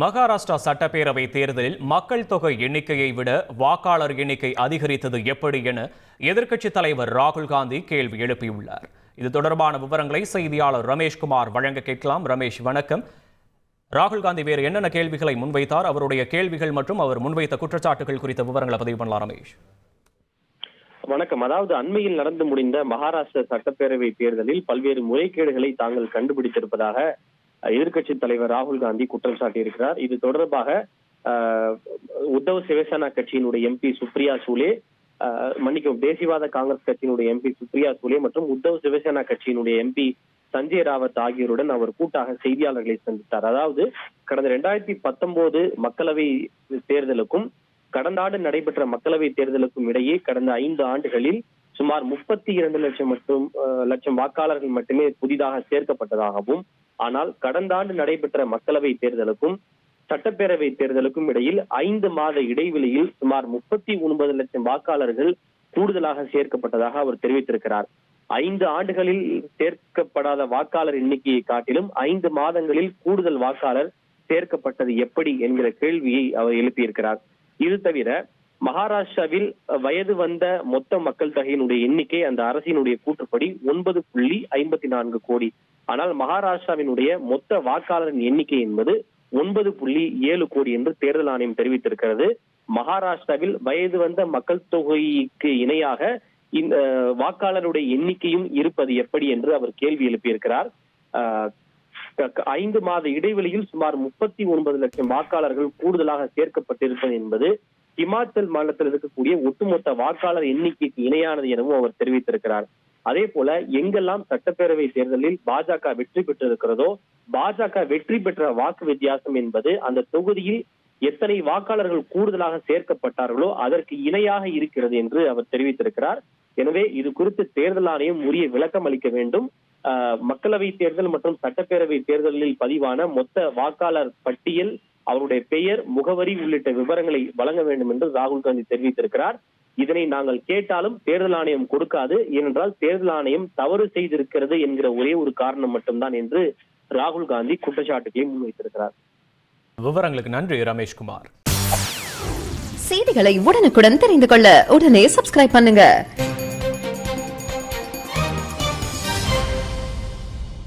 மகாராஷ்டிரா சட்டப்பேரவை தேர்தலில் மக்கள் தொகை எண்ணிக்கையை விட வாக்காளர் எண்ணிக்கை அதிகரித்தது எப்படி என எதிர்க்கட்சித் தலைவர் ராகுல் காந்தி கேள்வி எழுப்பியுள்ளார். இது தொடர்பான விவரங்களை செய்தியாளர் ரமேஷ்குமார் வழங்க கேட்கலாம். ரமேஷ் வணக்கம். ராகுல் காந்தி வேறு என்னென்ன கேள்விகளை முன்வைத்தார்? அவருடைய கேள்விகள் மற்றும் அவர் முன்வைத்த குற்றச்சாட்டுகள் குறித்த விவரங்களை பதிவு பண்ணலாம். ரமேஷ். வணக்கம். அதாவது அண்மையில் நடந்து முடிந்த மகாராஷ்டிர சட்டப்பேரவை தேர்தலில் பல்வேறு முறைகேடுகளை தாங்கள் கண்டுபிடித்திருப்பதாக எதிர்கட்சி தலைவர் ராகுல் காந்தி குற்றம் சாட்டியிருக்கிறார். இது தொடர்பாக உத்தவ உத்தவ் சிவசேனா கட்சியினுடைய எம்பி சுப்ரியா சூலே மன்னிக்கும் தேசியவாத காங்கிரஸ் கட்சியினுடைய எம்பி சுப்ரியா சூலே மற்றும் உத்தவ் சிவசேனா கட்சியினுடைய எம்பி சஞ்சய் ராவத் ஆகியோருடன் அவர் கூட்டாக செய்தியாளர்களை சந்தித்தார். அதாவது கடந்த இரண்டாயிரத்தி பத்தொன்பது மக்களவை தேர்தலுக்கும் கடந்த ஆண்டு நடைபெற்ற மக்களவை தேர்தலுக்கும் இடையே கடந்த ஐந்து ஆண்டுகளில் சுமார் முப்பத்தி இரண்டு லட்சம் மற்றும் லட்சம் வாக்காளர்கள் மட்டுமே புதிதாக சேர்க்கப்பட்டதாகவும் ஆனால் கடந்த ஆண்டு நடைபெற்ற மக்களவை தேர்தலுக்கும் சட்டப்பேரவை தேர்தலுக்கும் இடையில் ஐந்து மாத இடைவெளியில் சுமார் முப்பத்தி ஒன்பது லட்சம் வாக்காளர்கள் கூடுதலாக சேர்க்கப்பட்டதாக அவர் தெரிவித்திருக்கிறார். ஐந்து ஆண்டுகளில் சேர்க்கப்படாத வாக்காளர் எண்ணிக்கையை காட்டிலும் ஐந்து மாதங்களில் கூடுதல் வாக்காளர் சேர்க்கப்பட்டது எப்படி என்கிற கேள்வியை அவர் எழுப்பியிருக்கிறார். இது தவிர மகாராஷ்டிராவில் வயது வந்த மொத்த மக்கள் தொகையினுடைய எண்ணிக்கை அந்த அரசினுடைய கூற்றுப்படி ஒன்பது புள்ளி ஐம்பத்தி நான்கு கோடி. ஆனால் மகாராஷ்டிராவினுடைய மொத்த வாக்காளரின் எண்ணிக்கை என்பது ஒன்பது புள்ளி ஏழு கோடி என்று தேர்தல் ஆணையம் தெரிவித்திருக்கிறது. மகாராஷ்டிராவில் வயது வந்த மக்கள் தொகைக்கு இணையாக இந்த வாக்காளருடைய எண்ணிக்கையும் இருப்பது எப்படி என்று அவர் கேள்வி எழுப்பியிருக்கிறார். ஆஹ் ஐந்து மாத இடைவெளியில் சுமார் முப்பத்தி ஒன்பது லட்சம் வாக்காளர்கள் கூடுதலாக சேர்க்கப்பட்டிருப்பது என்பது ஹிமாச்சல் மாநிலத்தில் இருக்கக்கூடிய ஒட்டுமொத்த வாக்காளர் எண்ணிக்கைக்கு இணையானது எனவும் அவர் தெரிவித்திருக்கிறார். அதே போல எங்கெல்லாம் சட்டப்பேரவை தேர்தலில் பாஜக வெற்றி பெற்றிருக்கிறதோ பாஜக வெற்றி பெற்ற வாக்கு வித்தியாசம் என்பது அந்த தொகுதியில் எத்தனை வாக்காளர்கள் கூடுதலாக சேர்க்கப்பட்டார்களோ அதற்கு இணையாக இருக்கிறது என்று அவர் தெரிவித்திருக்கிறார். எனவே இது குறித்து தேர்தல் ஆணையம் உரிய விளக்கம் அளிக்க வேண்டும். ஆஹ் மக்களவை தேர்தல் மற்றும் சட்டப்பேரவை தேர்தலில் பதிவான மொத்த வாக்காளர் பட்டியல் அவருடைய பெயர் முகவரி உள்ளிட்ட விவரங்களை வழங்க வேண்டும் என்று ராகுல் காந்தி தெரிவித்திருக்கிறார். இதனை நாங்கள் கேட்டாலும் தேர்தல் ஆணையம் கொடுக்காது. ஏனென்றால் தேர்தல் ஆணையம் தவறு செய்திருக்கிறது என்கிற ஒரே ஒரு காரணம் மட்டும்தான் என்று ராகுல் காந்தி குற்றச்சாட்டுகளை முன்வைத்திருக்கிறார். விவரங்களுக்கு நன்றி ரமேஷ்குமார். செய்திகளை உடனுக்குடன் தெரிந்து கொள்ள உடனே சப்ஸ்கிரைப் பண்ணுங்க.